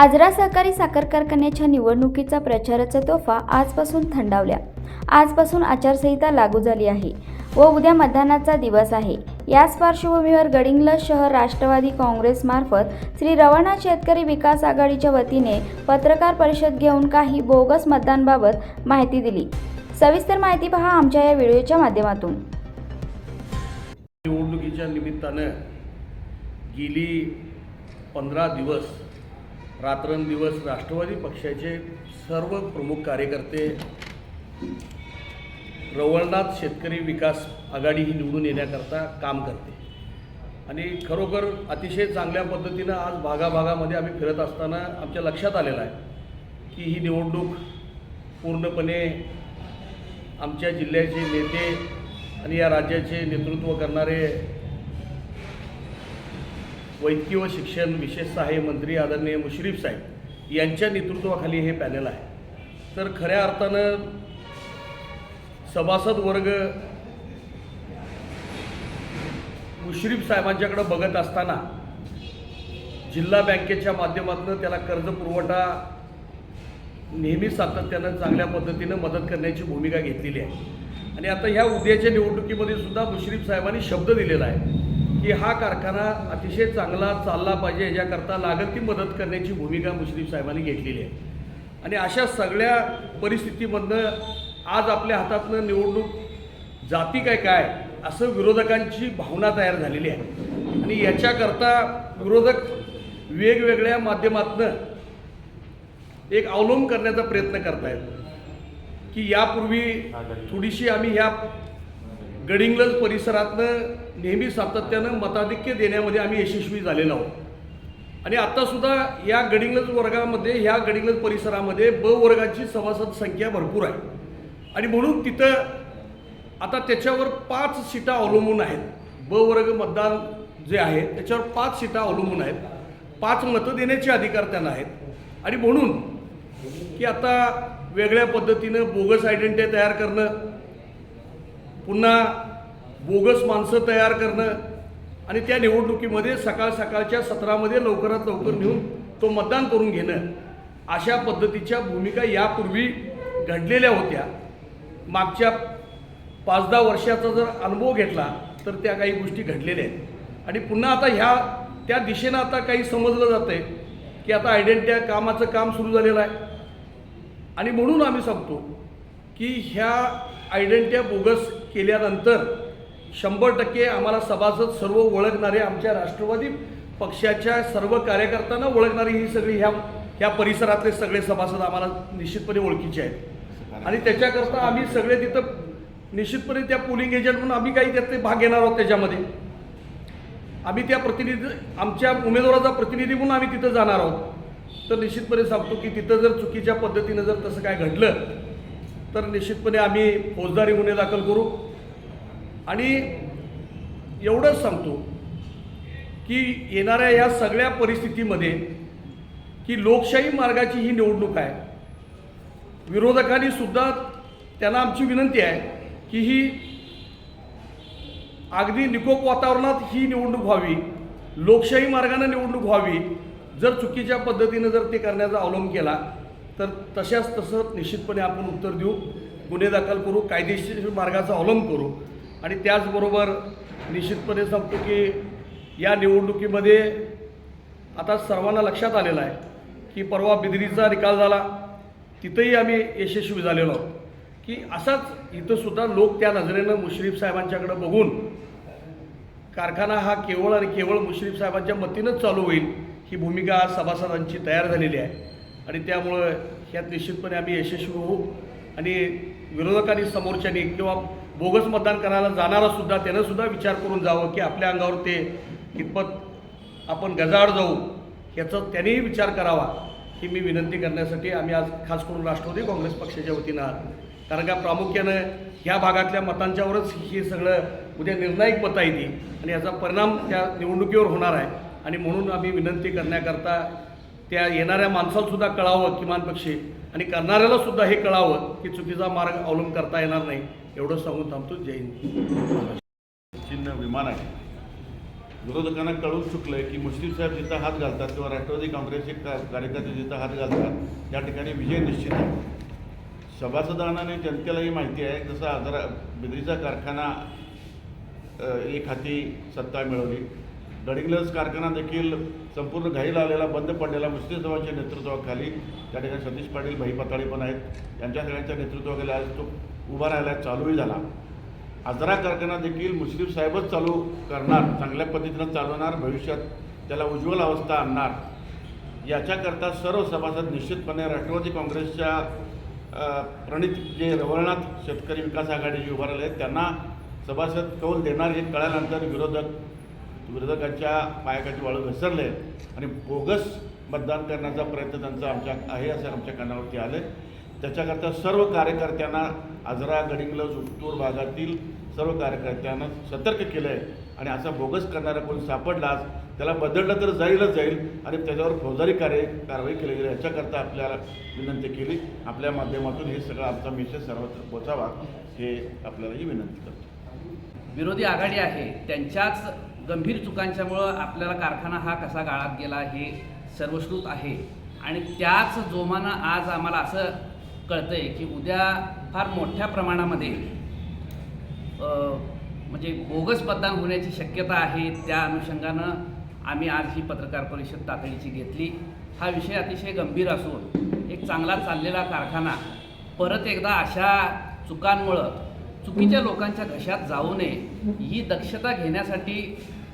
आजरा सहकारी साखर कारखान्याच्या निवडणुकीचा प्रचाराचा तोफा आजपासून थंडावल्या. आजपासून आचारसंहिता लागू झाली आहे व उद्या मतदानाचा दिवस आहे. याच पार्श्वभूमीवर गडिंग्लज शहर राष्ट्रवादी काँग्रेसमार्फत श्री रवाना शेतकरी विकास आघाडीच्या वतीने पत्रकार परिषद घेऊन काही बोगस मतदानबाबत माहिती दिली. सविस्तर माहिती पहा आमच्या या व्हिडिओच्या माध्यमातून. निवडणुकीच्या निमित्तानं गेली पंधरा दिवस रात्रंदिवस राष्ट्रवादी पक्षाचे सर्व प्रमुख कार्यकर्ते रवळनाथ शेतकरी विकास आघाडी ही निवडून येण्याकरता काम करते. आणि खरोखर अतिशय चांगल्या पद्धतीनं आज भागाभागामध्ये आम्ही फिरत असताना आमच्या लक्षात आलेलं आहे की ही निवडणूक पूर्णपणे आमच्या जिल्ह्याचे नेते आणि या राज्याचे नेतृत्व करणारे वैद्यकीय व शिक्षण विशेष सहाय्य मंत्री आदरणीय मुश्रीफ साहेब यांच्या नेतृत्वाखाली हे पॅनल आहे. तर खऱ्या अर्थानं सभासद वर्ग मुश्रीफ साहेबांच्याकडे बघत असताना जिल्हा बँकेच्या माध्यमातून त्याला कर्ज पुरवठा नेहमी सातत्यानं चांगल्या पद्धतीनं मदत करण्याची भूमिका घेतलेली आहे. आणि आता ह्या उद्याच्या निवडणुकीमध्ये सुद्धा मुश्रीफ साहेबांनी शब्द दिलेला आहे. की हा कारखाना अतिशय चांगला चालला पाहिजे याच्याकरता लागत ती मदत करण्याची भूमिका मुश्रीफ साहेबांनी घेतलेली आहे. आणि अशा सगळ्या परिस्थितीमधनं आज आपल्या हातातनं निवडणूक जाती काय काय असं विरोधकांची भावना तयार झालेली आहे. आणि याच्याकरता विरोधक वेगवेगळ्या माध्यमातनं एक अवलंब करण्याचा प्रयत्न करतायत की यापूर्वी थोडीशी आम्ही ह्या गडिंग्लज परिसरातनं नेहमी सातत्यानं मताधिक्य देण्यामध्ये आम्ही यशस्वी झालेलो आहोत. आणि आत्तासुद्धा या गडिंग्लज वर्गामध्ये ह्या गडिंग्लज परिसरामध्ये ब वर्गाची सभासद संख्या भरपूर आहे. आणि म्हणून तिथं आता त्याच्यावर पाच सीटा अवलंबून आहेत. ब वर्ग मतदान जे आहे त्याच्यावर पाच सीटा अवलंबून आहेत. पाच मतं देण्याचे अधिकार त्यांना आहेत. आणि म्हणून की आता वेगळ्या पद्धतीनं बोगस आयडेंटिटी तयार करणं पुन्हा बोगस माणसं तयार करणं आणि त्या निवडणुकीमध्ये सकाळ सकाळच्या सत्रामध्ये लवकरात लवकर नेऊन तो मतदान करून घेणं अशा पद्धतीच्या भूमिका यापूर्वी घडलेल्या होत्या. मागच्या पाच दहा वर्षाचा जर अनुभव घेतला तर त्या काही गोष्टी घडलेल्या आहेत. आणि पुन्हा आता ह्या त्या दिशेनं आता काही समजलं जातं आहे की आता आयडेंटिटी कामाचं काम सुरू झालेलं आहे. आणि म्हणून आम्ही सांगतो की ह्या आयडेंटिट्या बोगस केल्यानंतर शंभर टक्के आम्हाला सभासद सर्व ओळखणारे आमच्या राष्ट्रवादी पक्षाच्या सर्व कार्यकर्त्यांना ओळखणारी ही सगळी ह्या ह्या परिसरातले सगळे सभासद आम्हाला निश्चितपणे ओळखीचे आहेत. आणि त्याच्याकरता आम्ही सगळे तिथं निश्चितपणे त्या पोलिंग एजंट म्हणून आम्ही काही त्यातले भाग घेणार आहोत त्याच्यामध्ये. आम्ही त्या प्रतिनिधी आमच्या उमेदवाराचा प्रतिनिधी म्हणून आम्ही तिथं जाणार आहोत. तर निश्चितपणे सांगतो की तिथं जर चुकीच्या पद्धतीनं जर तसं काय घडलं तर निश्चितपणे आम्ही फौजदारी गुन्हे दाखल करू. आणि एवढंच सांगतो की येणाऱ्या या सगळ्या परिस्थितीमध्ये की लोकशाही मार्गाची ही निवडणूक आहे. विरोधकांनी सुद्धा त्यांना आमची विनंती आहे की ही अगदी निकोप वातावरणात ही निवडणूक व्हावी लोकशाही मार्गाने निवडणूक व्हावी जर चुकीच्या पद्धतीनं जर ते करण्याचा अवलंब केला तर तशाच तसं निश्चितपणे आपण उत्तर देऊ गुन्हे दाखल करू कायदेशीर मार्गाचा अवलंब करू. आणि त्याचबरोबर निश्चितपणे सांगतो की या निवडणुकीमध्ये आता सर्वांना लक्षात आलेलं आहे की परवा बिदरीचा निकाल झाला. तिथंही आम्ही यशस्वी झालेलो आहोत. की असाच इथंसुद्धा लोक त्या नजरेनं मुश्रीफ साहेबांच्याकडं बघून कारखाना हा केवळ आणि केवळ मुश्रीफ साहेबांच्या मतीनंच चालू होईल ही भूमिका सभासदांची तयार झालेली आहे. आणि त्यामुळं ह्यात निश्चितपणे आम्ही यशस्वी होऊ. आणि विरोधकांनी समोरच्यानी किंवा बोगस मतदान करायला जाणारा सुद्धा त्यानं सुद्धा विचार करून जावं की आपल्या अंगावर ते कितपत आपण गजाआड जाऊ ह्याचा त्यांनीही विचार करावा ही मी विनंती करण्यासाठी आम्ही आज खास करून राष्ट्रवादी काँग्रेस पक्षाच्या वतीनं आहात. कारण का प्रामुख्यानं ह्या भागातल्या मतांच्यावरच हे सगळं उद्या निर्णायक मतं येतील आणि याचा परिणाम त्या निवडणुकीवर होणार आहे. आणि म्हणून आम्ही विनंती करण्याकरता त्या येणाऱ्या माणसालासुद्धा कळावं किमान पक्षी आणि करणाऱ्याला सुद्धा हे कळावं की चुकीचा मार्ग अवलंब करता येणार नाही एवढं सांगून थांबतो. जय हिंद. चिन्ह विमान आहे. विरोधकांना कळून चुकलं आहे की मुश्रीफ साहेब जिथं हात घालतात किंवा राष्ट्रवादी काँग्रेसचे का कार्यकर्ते जिथं हात घालतात त्या ठिकाणी विजय निश्चित आहे. सभासदांना जनतेलाही माहिती आहे जसं आदरा बिद्रीचा कारखाना एक हाती सत्ता मिळवली. गडिंग्लज कारखाना देखील संपूर्ण घाईला आलेला बंद पडलेला मुस्लिमसभाच्या नेतृत्वाखाली त्या ठिकाणी सतीश पाटील भाई पताळे पण आहेत. यांच्या सगळ्यांच्या नेतृत्वाखाली आज तो उभा राहिला चालूही झाला. आजरा कारखाना देखील मुस्लिम साहेबच चालू करणार चांगल्या पद्धतीनं चालवणार भविष्यात त्याला उज्ज्वल अवस्था आणणार. याच्याकरता सर्व सभासद निश्चितपणे राष्ट्रवादी काँग्रेसच्या प्रणित जे रवळनाथ शेतकरी विकास आघाडी जे उभारले आहेत त्यांना सभासद कौल देणार हे कळल्यानंतर विरोधक विरोधकांच्या पायाखाची वाळू घसरले आणि बोगस मतदान करण्याचा प्रयत्न त्यांचा आमच्या आहे असं आमच्या कानावरती आले. त्याच्याकरता सर्व कार्यकर्त्यांना आजरा गडिंग्लज उत्तूर भागातील सर्व कार्यकर्त्यांना सतर्क केलं आहे आणि असा बोगस करणारा कोण सापडलाच त्याला बदललं तर जाईलच जाईल आणि त्याच्यावर फौजदारी कार्य कारवाई केली गेली याच्याकरता आपल्याला विनंती केली. आपल्या माध्यमातून हे सगळं आमचा मेसेज सर्वत्र पोचावा हे आपल्यालाही विनंती करतो. विरोधी आघाडी आहे त्यांच्याच गंभीर चुकांच्यामुळं आपल्याला कारखाना हा कसा गाळात गेला हे सर्वश्रुत आहे. आणि त्याच जोमानं आज आम्हाला असं कळतं आहे की उद्या फार मोठ्या प्रमाणामध्ये म्हणजे बोगस मतदान होण्याची शक्यता आहे त्या अनुषंगानं आम्ही आज ही पत्रकार परिषद तातडीची घेतली. हा विषय अतिशय गंभीर असून एक चांगला चाललेला कारखाना परत एकदा अशा चुकांमुळं चुकीच्या लोकांच्या घशात जाऊ नये ही दक्षता घेण्यासाठी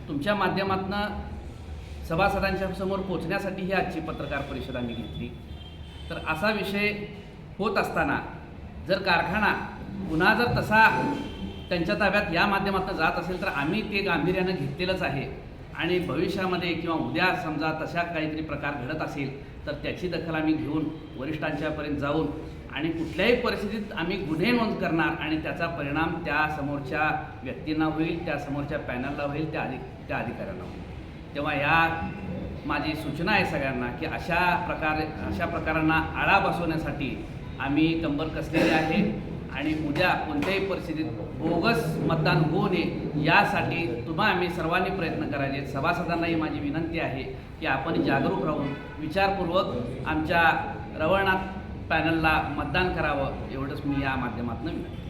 तुमच्या माध्यमातनं सभासदांच्या समोर पोचण्यासाठी ही आजची पत्रकार परिषद आम्ही घेतली. तर असा विषय होत असताना जर कारखाना पुन्हा जर तसा त्यांच्या ताब्यात या माध्यमातून जात असेल तर आम्ही ते गांभीर्यानं घेतलेलंच आहे. आणि भविष्यामध्ये किंवा उद्या समजा तशा काहीतरी प्रकार घडत असेल तर त्याची दखल आम्ही घेऊन वरिष्ठांच्यापर्यंत जाऊन आणि कुठल्याही परिस्थितीत आम्ही गुन्हे नोंद करणार आणि त्याचा परिणाम त्या समोरच्या व्यक्तींना होईल त्या समोरच्या पॅनलला होईल त्या अधिक त्या अधिकाऱ्यांना होईल. तेव्हा या माझी सूचना आहे सगळ्यांना की अशा प्रकारे अशा प्रकारांना आळा बसवण्यासाठी आम्ही कंबर कसलेली आहे आणि उद्या कोणत्याही परिस्थितीत बोगस मतदान होऊ नये यासाठी तुम्हा आम्ही सर्वांनी प्रयत्न करायचे. सभासदांनाही माझी विनंती आहे की आपण जागरूक राहून विचारपूर्वक आमच्या रवळनाथ पॅनलला मतदान करावं एवढंच मी या माध्यमातून विनंती